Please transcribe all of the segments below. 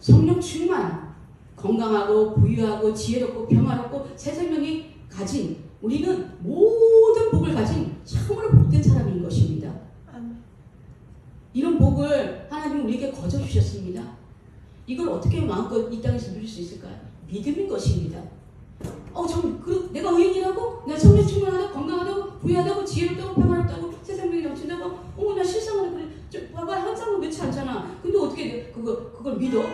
성령 충만, 건강하고 부유하고 지혜롭고 평화롭고 새 생명이 가진 우리는 모든 복을 가진 참으로 복된 사람인 것입니다. 이런 복을 하나님 우리에게 거저 주셨습니다. 이걸 어떻게 마음껏 이 땅에서 누릴 수 있을까요? 믿음인 것입니다. 어, 저, 그, 내가 의인이라고? 내가 성령 충만하다고? 건강하다고? 부유하다고? 지혜롭다고? 평화롭다고? 세상명이 넘친다고? 어머, 나 실상은 그래. 저, 봐봐, 현상은 그렇지 않잖아. 근데 어떻게 그거, 그걸 믿어?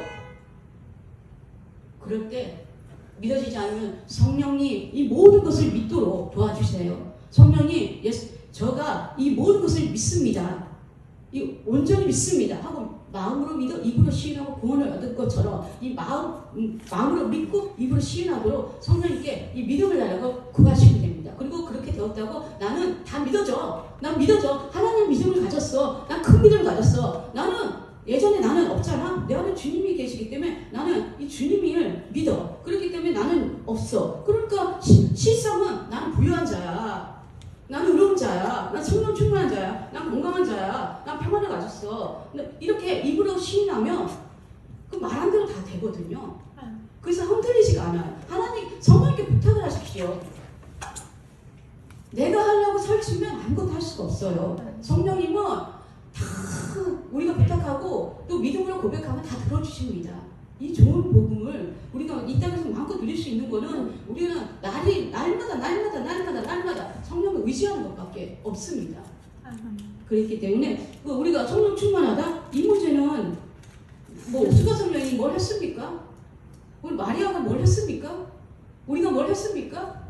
그럴 때 믿어지지 않으면 성령님 이 모든 것을 믿도록 도와주세요. 성령님, 예수, 저가 이 모든 것을 믿습니다. 이 온전히 믿습니다. 하고 마음으로 믿어 입으로 시인하고 구원을 얻을 것처럼 이 마음 음, 마음으로 믿고 입으로 시인하도록 성령님께 이 믿음을 달라고 구하시면 됩니다. 그리고 그렇게 되었다고 나는 다 믿어져. 난 믿어져. 하나님 믿음을 가졌어. 난 큰 믿음을 가졌어. 나는 예전에 나는 없잖아. 내 안에 주님이 계시기 때문에 나는 이 주님을 믿어. 그렇기 때문에 나는 없어. 그러니까 시, 실상은 나는 부유한 자야. 나는 의로운 자야. 난 성령 충만한 자야. 난 건강한 자야. 난 평안을 가졌어. 이렇게 입으로 시인하면 그 말한 대로 다 되거든요. 그래서 흔들리지가 않아요. 하나님 성령님께 부탁을 하십시오. 내가 하려고 설치면 아무것도 할 수가 없어요. 성령님은 다 우리가 부탁하고 또 믿음으로 고백하면 다 들어주십니다. 이 좋은 복음을 우리가 이 땅에서 마음껏 누릴 수 있는 거는 우리는 날이 날마다 날마다 날마다 날마다 성령을 의지하는 것밖에 없습니다. 그렇기 때문에 그 우리가 성령 충만하다 이 문제는 뭐 수가 성령이 뭘 했습니까? 우리 마리아가 뭘 했습니까? 우리가 뭘 했습니까?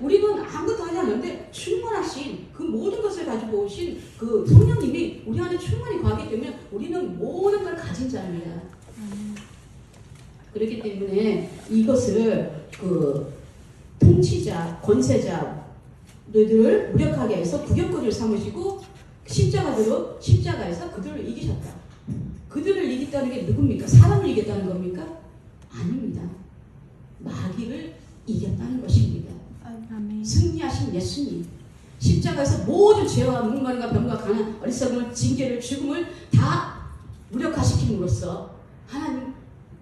우리는 아무것도 하지 않는데 충만하신 그 모든 것을 가지고 오신 그 성령님 이 우리 안에 충만히 거하기 때문에 우리는 모든 걸 가진 자입니다. 그렇기 때문에 이것을 그 통치자, 권세자들을 무력하게 해서 구경거리를 삼으시고 십자가대로 십자가에서 그들을 이기셨다. 그들을 이겼다는 게 누굽니까? 사람을 이겼다는 겁니까? 아닙니다. 마귀를 이겼다는 것입니다. 승리하신 예수님. 십자가에서 모든 죄와 목마름과 병과 가난, 어리석음을, 징계를, 죽음을 다 무력화시킴으로써 하나님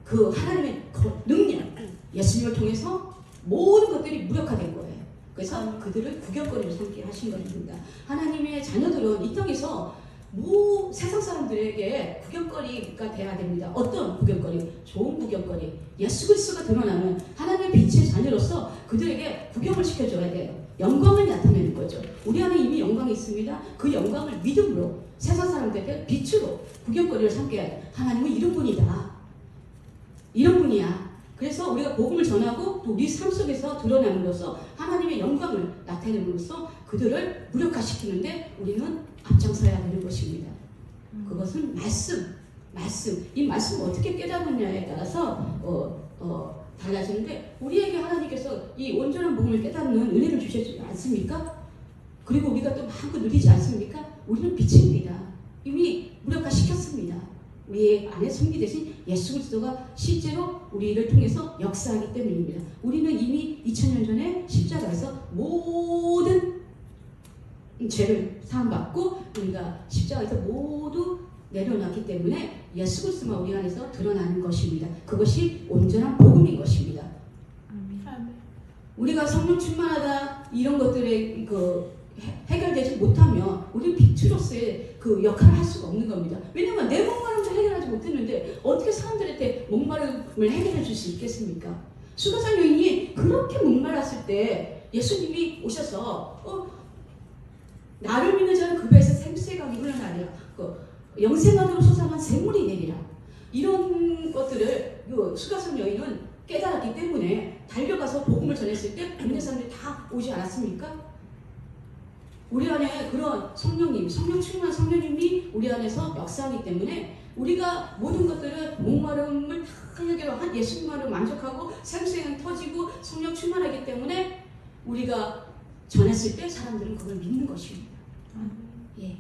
그 하나님의 거- 능력 예수님을 통해서 모든 것들이 무력화된 거예요. 그래서 그들을 구경거리로 삼게 하신 것입니다. 하나님의 자녀들은 이 땅에서 모 세상 사람들에게 구경거리가 돼야 됩니다. 어떤 구경거리? 좋은 구경거리. 예수 그리스도가 드러나는 하나님의 빛의 자녀로서 그들에게 구경을 시켜줘야 돼요. 영광을 나타내는 거죠. 우리 안에 이미 영광이 있습니다. 그 영광을 믿음으로 세상 사람들에게 빛으로 구경거리를 삼게 해요. 하나님은 이런 분이다. 이런 분이야. 그래서 우리가 복음을 전하고 또 우리 삶 속에서 드러남으로써 하나님의 영광을 나타내므로써 그들을 무력화시키는데 우리는 앞장서야 되는 것입니다. 그것은 말씀, 말씀. 이 말씀을 어떻게 깨닫느냐에 따라서 어, 어, 달라지는데 우리에게 하나님께서 이 온전한 복음을 깨닫는 은혜를 주시지 않습니까? 그리고 우리가 또 마음껏 누리지 않습니까? 우리는 빛입니다. 이미 무력화시켰습니다. 우리 안에 승리되신 예수 그리스도가 실제로 우리를 통해서 역사하기 때문입니다. 우리는 이미 2000년 전에 십자가에서 모든 죄를 사함받고 우리가 십자가에서 모두 내려놨기 때문에 예수 그리스도가 우리 안에서 드러나는 것입니다. 그것이 온전한 복음인 것입니다. 우리가 성령 충만하다 이런 것들에 그 해- 해결되지 못하면 우리는 빛으로서의 그 역할을 할 수가 없는 겁니다. 왜냐하면 내 목마름도 해결하지 못했는데 어떻게 사람들한테 목마름을 해결해 줄 수 있겠습니까? 수가상 여인이 그렇게 목말랐을 때 예수님이 오셔서 어, 나를 믿는 자는 그 배에서 생수의 강이 흘러나리라. 그 영생하도록 솟아난 샘물이 내리라. 이런 것들을 그 수가성 여인은 깨달았기 때문에 달려가서 복음을 전했을 때 동네 사람들이 다 오지 않았습니까? 우리 안에 그런 성령님, 성령 충만한 성령님이 우리 안에서 역사하기 때문에 우리가 모든 것들을 목마름을 다 해결한 예수님만으로 만족하고 생수에는 터지고 성령 충만하기 때문에 우리가 전했을 때 사람들은 그걸 믿는 것입니다. 예.